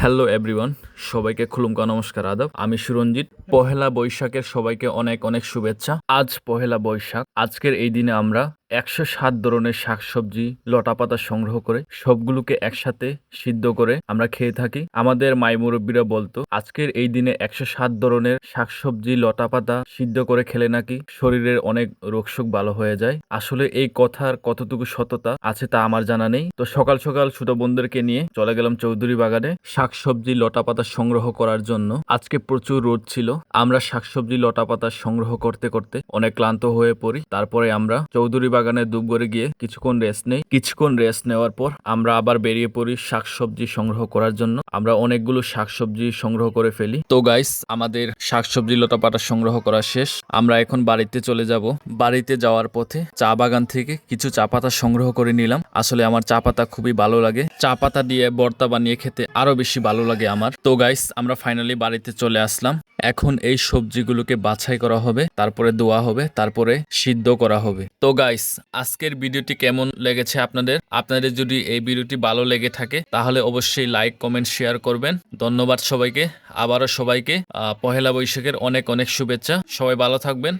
Hello everyone সবাইকে খুলুমকা নমস্কার, আদব। আমি সুরঞ্জিত। পহেলা বৈশাখের সবাইকে অনেক অনেক শুভেচ্ছা। আজ পহেলা বৈশাখ। আজকের এই দিনে আমরা একশো সাত ধরনের শাকসবজি লতাপাতা সংগ্রহ করে সবগুলোকে একসাথে সিদ্ধ করে আমরা খেয়ে থাকি। আমাদের মাই মুরব্বীরা বলতো, আজকের এই দিনে একশো সাত ধরনের শাকসবজি লতাপাতা সিদ্ধ করে খেলে নাকি শরীরের অনেক রোগশোক ভালো হয়ে যায়? আসলে এই কথার কতটুকু সততা আছে তা আমার জানা নেই। তো সকাল সকাল ছোট বোনদেরকে নিয়ে চলে গেলাম চৌধুরী বাগানে শাকসবজি লতাপাতা সংগ্রহ করার জন্য। আজকে প্রচুর রোদ ছিল। আমরা শাকসবজি লতাপাতা সংগ্রহ করতে করতে অনেক ক্লান্ত হয়ে পড়ি। তারপরে আমরা চৌধুরী বাগানে দুবগড়ে গিয়ে কিছুক্ষণ রেস্ট নেই। কিছুক্ষণ রেস্ট নেওয়ার পর আমরা আবার বেরিয়ে পড়ি শাকসবজি সংগ্রহ করার জন্য। আমরা অনেকগুলো শাকসবজি সংগ্রহ করে ফেলি। তো গাইস আমাদের শাকসবজি লতাপাতা সংগ্রহ করা শেষ। আমরা এখন বাড়িতে চলে যাব। বাড়িতে যাওয়ার পথে চা বাগান থেকে কিছু চা পাতা সংগ্রহ করে নিলাম। আসলে আমার চা পাতা খুবই ভালো লাগে। চা পাতা দিয়ে ভর্তা বানিয়ে খেতে আরও বেশি ভালো লাগে আমার। তো গাইস আমরা ফাইনালি বাড়িতে চলে আসলাম। এখন এই সবজিগুলোকে বাছাই করা হবে, তারপরে দোয়া হবে, তারপরে সিদ্ধ করা হবে। তো গাইস আজকের ভিডিওটি কেমন লেগেছে আপনাদের? আপনাদের যদি এই ভিডিওটি ভালো লেগে থাকে, তাহলে অবশ্যই লাইক কমেন্ট শেয়ার করবেন। ধন্যবাদ সবাইকে। আবারও সবাইকে পহেলা বৈশাখের অনেক অনেক শুভেচ্ছা। সবাই ভালো থাকবেন।